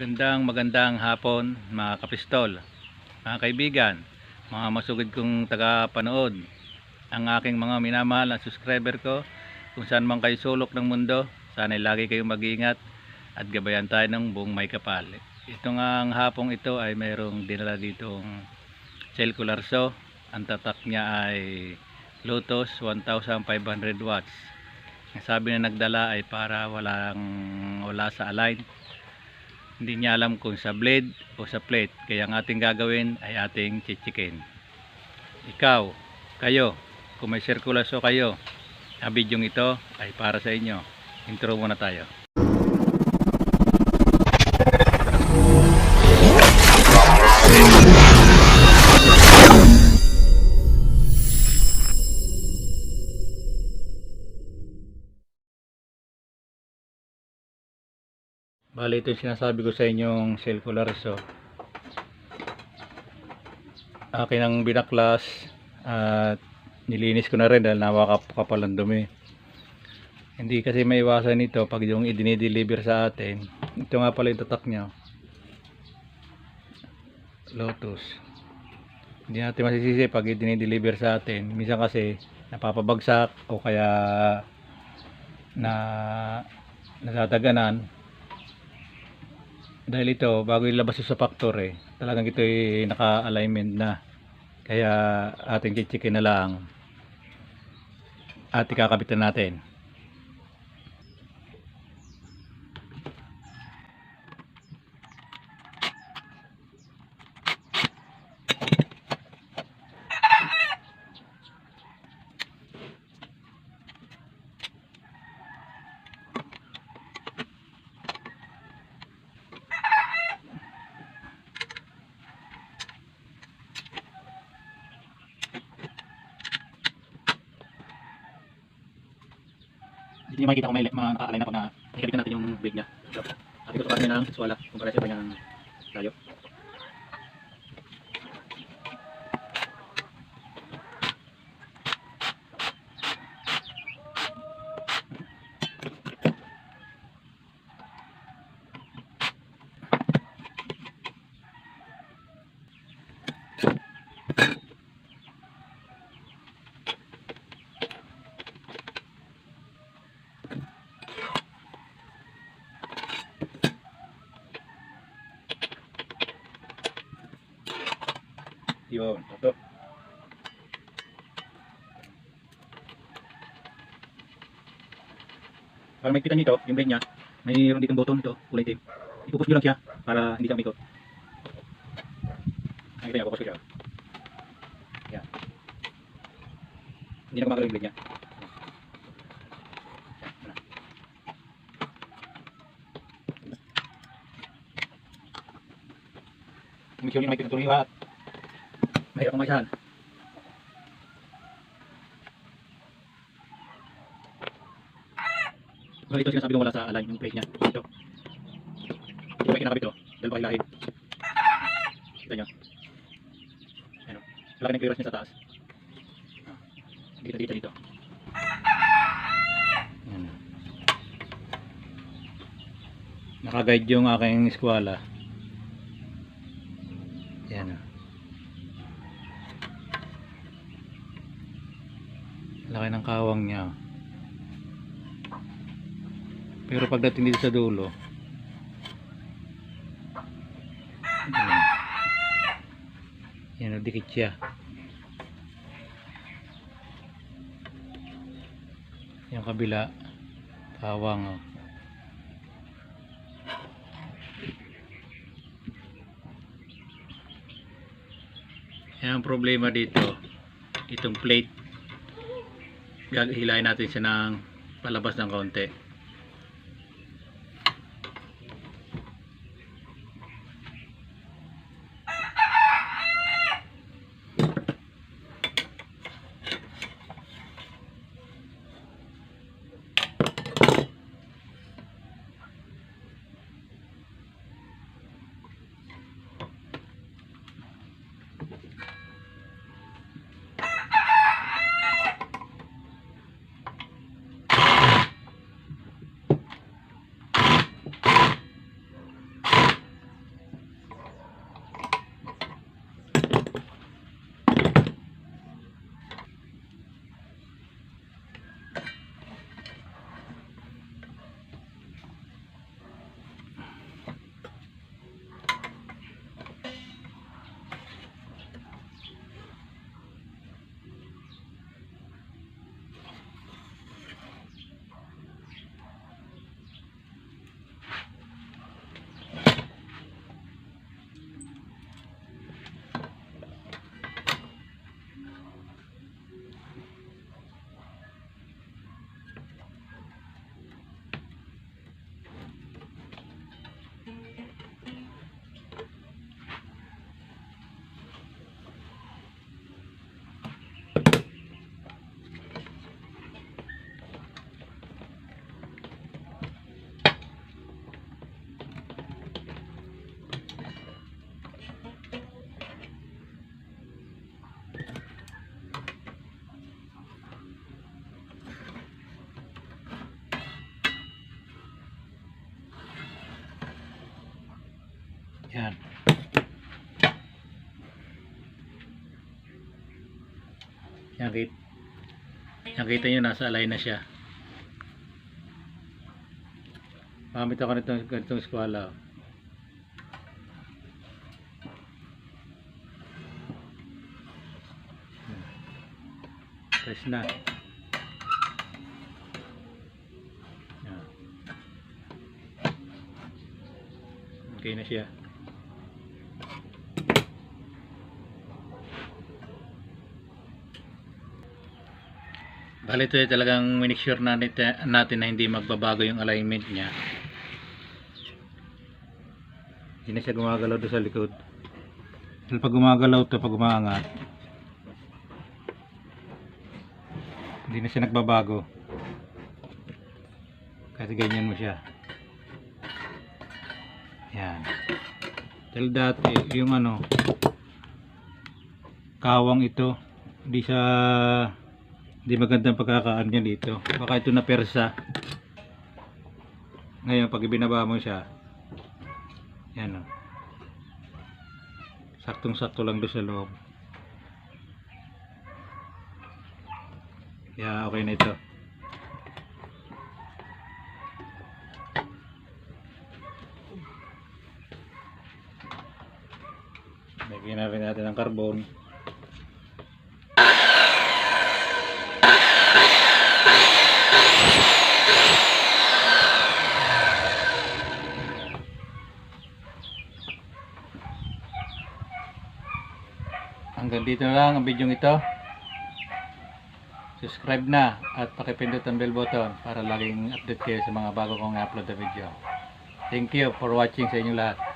Magandang magandang hapon mga kapistol, mga kaibigan, mga masugid kong taga-panood, ang aking mga minamahal na subscriber ko, kung saan man kayo sulok ng mundo, sana'y lagi kayong mag-iingat at gabayan tayo ng buong may kapal. Ito ang hapong ito ay mayroong dinala ditong circular saw. Ang tatak niya ay Lotus 1500 watts. Sabi na nagdala ay para walang wala sa align hindi niya alam kung sa blade o sa plate. Kaya ang ating gagawin ay ating chichikin. Ikaw, kayo kung may circular saw kayo ang bidyong ito ay para sa inyo. Intro muna tayo Bali ito yung sinasabi ko sa inyong circular saw. Akin ang binaklas at nilinis ko na rin dahil nawakapal ang dumi. Hindi kasi maiwasan ito pag yung idinideliver sa atin. Ito nga pala yung tatak niya. Lotus. Hindi natin masisisi pag idinideliver sa atin. Minsan kasi napapabagsak o kaya na natataganan dahil ito bago ilabas sa factory talagang ito ay naka-alignment na. Kaya ating chichikin na lang at ikakabitan natin Niyo makikita kung may mga naka-align na pag na nakabitan natin yung brake niya. Ating ko sa ng swala kung para sa kanyang layo. Yun ito Para makikita niyo ito, yung brake niya, mayroon ditong button ito, kulay itim. Ipupush niyo lang siya para hindi siya umikot. Nakikita niyo, pupush ko siya. Yan. Hindi na gumagalaw yung. Yan, wala. Make sure niyo may pinatuloy at mahirap ang maisahan. So ito sinasabi nung wala sa align yung plate niya. Ito. Ito may kinakabit ito. Dahil baka hilahid. Kita nyo. Ayan o. Laki ng clearance niya sa taas. Dito, dito, dito. Yan. Nakaguide yung aking eskwala. Yan. oh. Laki ng kawang niya. Pero pagdating dito sa dulo, yan. Yan, oh, siya. Yung kabila, kawang oh. Yan ang problema dito. Itong plate. Gaghilayin natin siya ng palabas ng kaunti. Yan. Yan, kit nakita nyo nasa alay na siya. Pamit ako nitong ganitong eskwala. oh. Press na. Okay na siya. Bali ito ay talagang make sure na natin na hindi magbabago yung alignment niya. Hindi na siya gumagalaw doon sa likod. Dahil pag gumagalaw to pag umaangat, hindi na siya nagbabago. Kasi ganyan mo siya. Yan. Dahil dati, yung ano, kawang ito, hindi siya hindi magandang pagkakaan niya dito. Baka ito na persa. Ngayon, pag ibinaba mo siya, yan o. Saktong-sakto lang doon sa loob. Yeah, okay na ito. Lagyan na rin natin ng carbon. Hanggang dito lang ang video ito. Subscribe na at pakipindot ang bell button para laging update kayo sa mga bago kong upload na video. Thank you for watching sa inyo lahat.